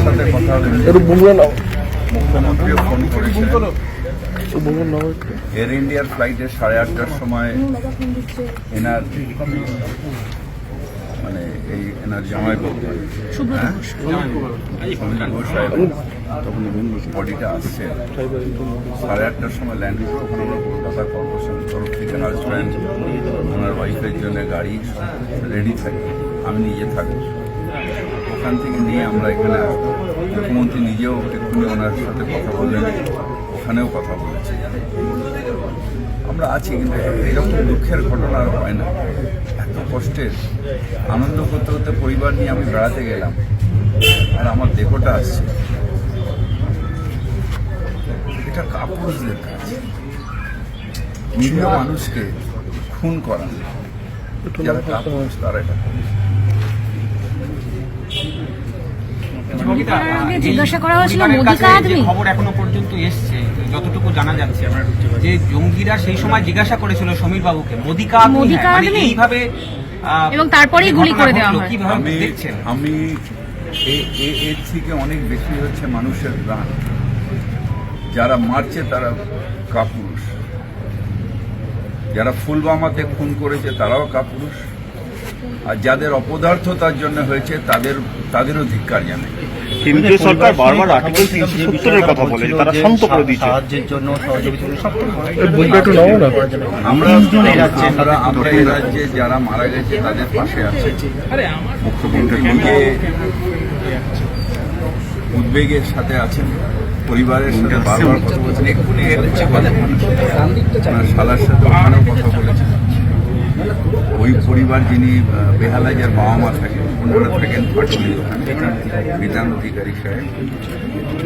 সাথে কথা এয়ার ইন্ডিয়ার ফ্লাইটে সাড়ে আটটার সময় এনার মানে এই এনার জামাই হ্যাঁ? তখন বডিটা আসছে সাড়ে আটটার সময় ল্যান্ড করে আমরা কলকাতা হাজব্যান্ড ওনার ওয়াইফের জন্য গাড়ি রেডি থাকে আমি নিজে থাকি ওখান থেকে নিয়ে আমরা এখানে। মুখ্যমন্ত্রী নিজেও এক্ষুনি ওনার সাথে কথা বললেন ওখানেও কথা বলেছি। আমরা আছি, কিন্তু এরকম দুঃখের ঘটনা আর হয় না। এত কষ্টের, আনন্দ করতে করতে পরিবার নিয়ে আমি বেড়াতে গেলাম, আর আমার দেহটা আসছে। এটা কাপুরুষদের কাজ। নিরীহ মানুষকে খুন করা, যারা কাপুরুষ, তারা এটা আগে জিজ্ঞাসা করা হয়েছিল মোদি কাছে কা আদমি খবর এখনও পর্যন্ত এসছে যতটুকু জানা যাচ্ছে যে জঙ্গিরা সেই সময় জিজ্ঞাসা করেছিল সমীর বাবুকে মোদি কা মোদি কা? মানে আদমি? এইভাবে এবং তারপরেই গুলি করে দেওয়া হয়। কীভাবে দেখছেন? আমি এর থেকে অনেক বেশি হচ্ছে মানুষের প্রাণ। যারা মারছে তারা কাপুরুষ। যারা ফুলবামাতে খুন করেছে তারাও কাপুরুষ। আর যাদের অপদার্থতার জন্য হয়েছে তাদের তাদেরও ধিক্কার জানাই। কেন্দ্রীয় সরকার বারবার আর্টিকেল তিনশো সত্তরের কথা বলে তারা শান্ত করে দিচ্ছে সাহায্যের জন্য আমরা এই রাজ্যে যারা মারা গেছে তাদের পাশে আছে। মুখ্যমন্ত্রী উদ্বেগের সাথে আছেন পরিবারের সাথে বারবার কথা বলছেন। এক্ষুনি শালার সাথে কথা বলেছেন। ওই পরিবার যিনি বেহালায় যার বাবা মা থাকেন ওনারা থাকেন পাটুলি বিধান অধিকারী সাহেব।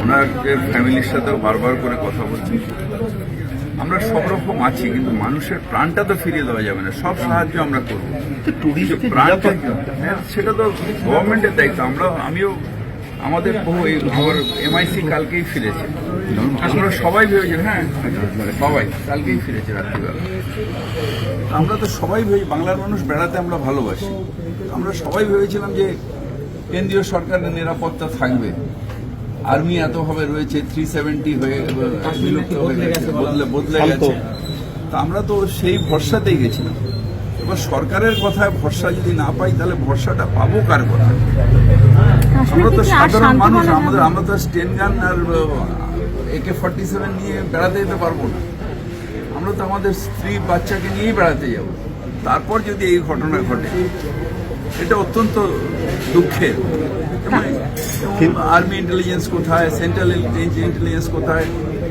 ওনার ফ্যামিলির সাথেও বারবার করে কথা বলছেন। আমরা সব রকম আছি কিন্তু মানুষের প্রাণটা তো ফিরিয়ে দেওয়া যাবে না। সব সাহায্য আমরা করব। প্রাণটা হ্যাঁ, সেটা তো গভর্নমেন্টের দায়িত্ব। আমরা আমিও আমাদের বহু এই আমার এমআইসি কালকেই ফিরেছে। আমরা সবাই ভেবেছি হ্যাঁ সবাই কালকেই ফিরেছে রাত্রিবেলা। আমরা তো সবাই ভেবে বাংলার মানুষ বেড়াতে আমরা ভালোবাসি। আমরা সবাই ভেবেছিলাম যে কেন্দ্রীয় সরকারের নিরাপত্তা থাকবে। আর্মি এতভাবে রয়েছে থ্রি সেভেন্টি হয়ে বিলুপ্ত হয়ে গেছে বদলে বদলে গেছে। তা আমরা তো সেই ভরসাতেই গেছিলাম। এবার সরকারের কথায় ভরসা যদি না পাই তাহলে ভরসাটা পাবো কার কথা? আমরা তো সাধারণ মানুষ আমাদের আমরা তো স্টেন গান আর একে ফর্টি সেভেন নিয়ে বেড়াতে যেতে পারব না। আমরা তো আমাদের স্ত্রী বাচ্চাকে নিয়েই বেড়াতে যাব। তারপর যদি এই ঘটনা ঘটে এটা অত্যন্ত দুঃখের। আর্মি ইন্টেলিজেন্স কোথায় সেন্ট্রাল ইন্টেলিজেন্স কোথায়?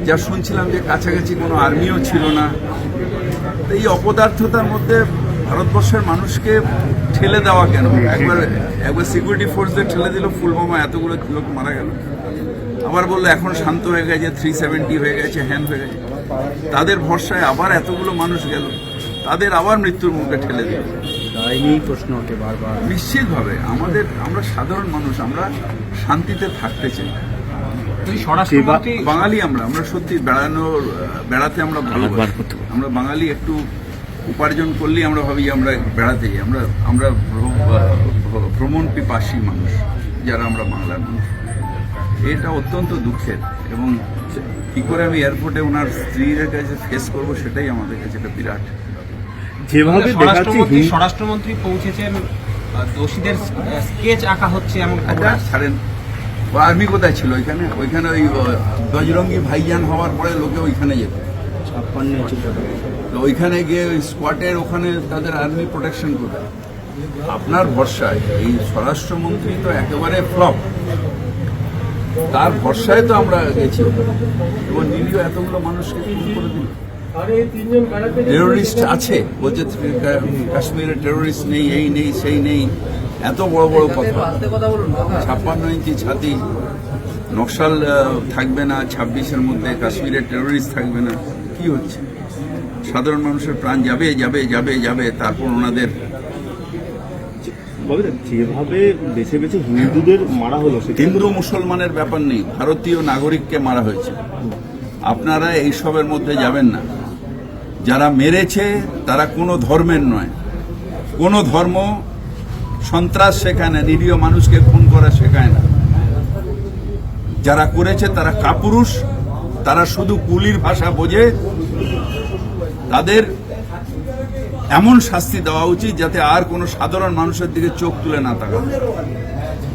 যা শুনছিলাম যে কাছাকাছি কোনো আর্মিও ছিল না। এই অপদার্থতার মধ্যে ভারতবর্ষের মানুষকে ঠেলে দেওয়া কেন? একবার একবার সিকিউরিটি ফোর্সদের ঠেলে দিল ফুলবামা এতগুলো লোক মারা গেল। আবার বলল এখন শান্ত হয়ে গেছে থ্রি সেভেন্টি হয়ে গেছে হ্যান হয়ে গেছে। তাদের ভরসায় আবার এতগুলো মানুষ গেল তাদের আবার মৃত্যুর মুখে ঠেলে দিল। তাই নিয়েই প্রশ্ন ওঠে বারবার। নিশ্চিতভাবে আমাদের আমরা সাধারণ মানুষ আমরা শান্তিতে থাকতে চাই। বাঙালি আমরা আমরা সত্যি বেড়ানোর বেড়াতে আমরা ভালোবাসি। আমরা বাঙালি একটু উপার্জন করলেই আমরা ভাবি আমরা বেড়াতে যাই। আমরা আমরা ভ্র- ভ্র- ভ্রমণ পিপাসী মানুষ যারা আমরা বাংলার মানুষ। এটা অত্যন্ত দুঃখের এবং কি করে আমি এয়ারপোর্টে ওনার স্ত্রীর কাছে ফেস করব সেটাই আমাদের কাছে একটা বিরাট। যেভাবে দেখাচ্ছে স্বরাষ্ট্রমন্ত্রী স্বরাষ্ট্রমন্ত্রী পৌঁছেছেন দোষীদের স্কেচ আঁকা হচ্ছে এমন আচ্ছা। ছাড়েন। আর্মি কোথায় ছিল ওইখানে? ওইখানে ওই বজরঙ্গি ভাইজান হওয়ার পরে লোকে ওইখানে যেত। ছাপ্পান্ন ওইখানে গিয়ে ওই স্কোয়াটের ওখানে তাদের আর্মি প্রোটেকশন করবে। আপনার ভরসায়, এই স্বরাষ্ট্রমন্ত্রী তো একেবারে ফ্লপ তার ভরসায় তো আমরা গেছি। এবং নিরীহ এতগুলো মানুষকে খুন করে দিল। টেরোরিস্ট আছে, বলছে, কাশ্মীরে টেরোরিস্ট নেই, এই নেই, সেই নেই, এত বড় বড় কথা। ছাপ্পান্ন ইঞ্চি ছাতি নকশাল থাকবে না ছাব্বিশের মধ্যে কাশ্মীরে টেরোরিস্ট থাকবে না। কি হচ্ছে? সাধারণ মানুষের প্রাণ যাবে যাবে যাবে যাবে তারপর ওনাদের যেভাবে বেছে বেছে হিন্দুদের মারা হলো হিন্দু মুসলমানের ব্যাপার নেই ভারতীয় নাগরিককে মারা হয়েছে। আপনারা এইসবের মধ্যে যাবেন না। যারা মেরেছে তারা কোনো ধর্মের নয়। কোনো ধর্ম সন্ত্রাস শেখায় না নিরীহ মানুষকে খুন করা শেখায় না। যারা করেছে তারা কাপুরুষ, তারা শুধু কুলির ভাষা বোঝে। তাদের এমন শাস্তি দেওয়া উচিত যাতে আর কোনো সাধারণ মানুষের দিকে চোখ তুলে না তাকায়।